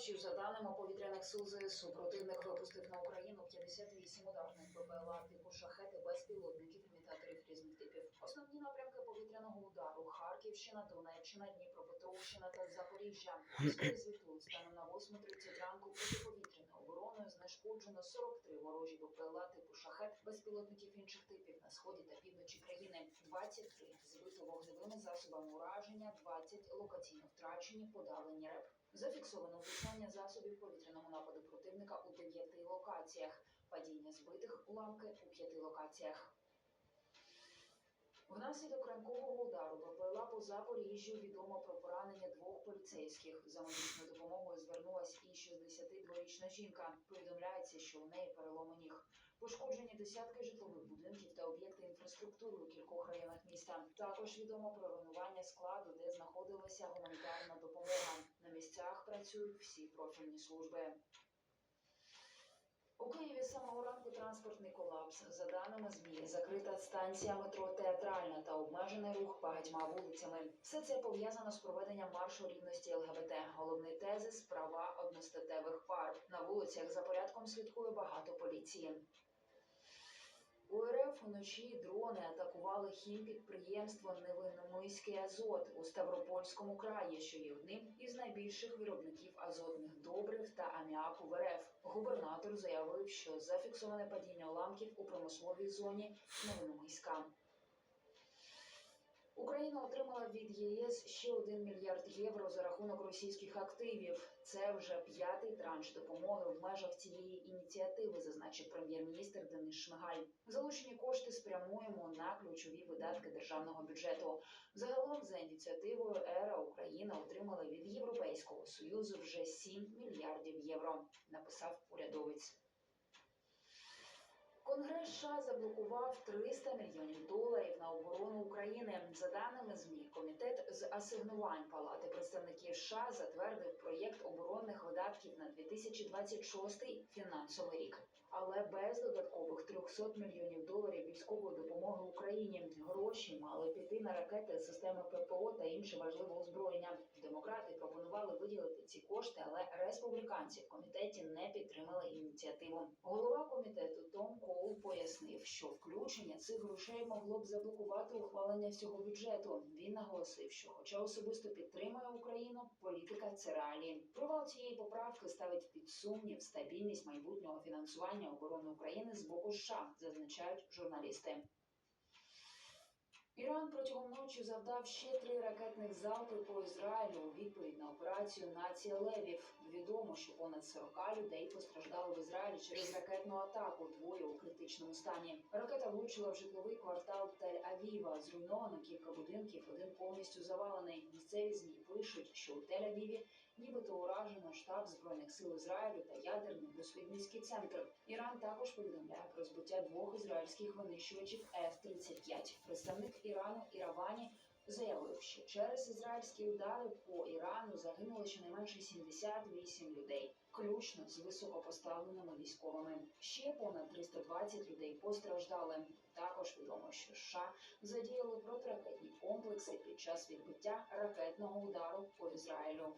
ночі, за даними повітряних сил ЗСУ, противник випустив на Україну 58 ударних БПЛА типу шахети безпілотників, імітаторів різних типів. Основні напрямки повітряного удару: Харківщина, Донеччина, Дніпропетровщина та Запоріжжя. Звітують станом на 8.30 ранку протиповітряною обороною знешкоджено 43 ворожі БПЛА типу шахет безпілотників інших типів на сході та півночі країни. 23 збито вогневими засобами ураження, 20 локаційно втрачені, подавлені РЕП. Зафіксовано влучання засобів повітряного нападу противника у дев'яти локаціях, падіння збитих уламки у п'яти локаціях. Внаслідок ранкового удару БПЛА по Запоріжжю відомо про поранення двох поліцейських. За медичною допомогою звернулась і 62-річна жінка. Повідомляється, що у неї переломи ніг. Пошкоджені десятки житлових будинків та об'єкти інфраструктури у кількох районах міста. Також відомо про руйнування складу, де знаходилася гуманітарна працюють всі профільні служби. У Києві з самого ранку транспортний колапс. За даними ЗМІ, закрита станція метро театральна та обмежений рух багатьма вулицями. Все це пов'язано з проведенням маршу рівності ЛГБТ. Головний тезис права одностатевих пар. На вулицях за порядком слідкує багато поліції. У РФ вночі дрони атакували хімпідприємство Невинномиський Азот у Ставропольському краї, що є одним із найбільших виробників азотних добрив та аміаку в РФ. Губернатор заявив, що зафіксоване падіння уламків у промисловій зоні Новиномиська. Від ЄС ще 1 мільярд євро за рахунок російських активів. Це вже п'ятий транш допомоги в межах цієї ініціативи, зазначив прем'єр-міністр Денис Шмигаль. Залучені кошти спрямуємо на ключові видатки державного бюджету. Загалом за ініціативою ЕРА Україна отримала від Європейського союзу вже 7 мільярдів євро. Написав урядовець. Конгрес США заблокував 300 мільйонів доларів на оборону України. За даними ЗМІ, комітет з асигнувань Палати представників США затвердив проєкт оборонних видатків на 2026 фінансовий рік, але без додаткових 300 мільйонів доларів військової допомоги Україні. Гроші мали піти на ракети, системи ППО та інше важливе озброєння. Демократи виділити ці кошти, але республіканці в комітеті не підтримали ініціативу. Голова комітету Том Коул пояснив, що включення цих грошей могло б заблокувати ухвалення всього бюджету. Він наголосив, що, хоча особисто підтримує Україну, політика це реалії. Провал цієї поправки ставить під сумнів стабільність майбутнього фінансування оборони України з боку США, зазначають журналісти. Іран протягом ночі завдав ще три ракетних залпи по Ізраїлю у відповідь на операцію Нація Левів. Відомо, що понад 40 людей постраждали в Ізраїлі через ракетну атаку. Двоє у критичному стані. Ракета влучила в житловий квартал Тель-Авіва. Зруйновано кілька будинків, один повністю завалений. Місцеві змі пишуть, що у Тель-Авіві нібито уражено штаб збройних сил Ізраїлю та ядерний дослідницький центр. Іран також повідомляє про збиття двох ізраїльських винищувачів F-35. Представник Ірану Іравані заявив, що через ізраїльські удари по Ірану загинуло щонайменше 78 людей, включно з високопоставленими військовими. Ще понад 320 людей постраждали. Також відомо, що США задіяли протиракетні комплекси під час відбиття ракетного удару по Ізраїлю.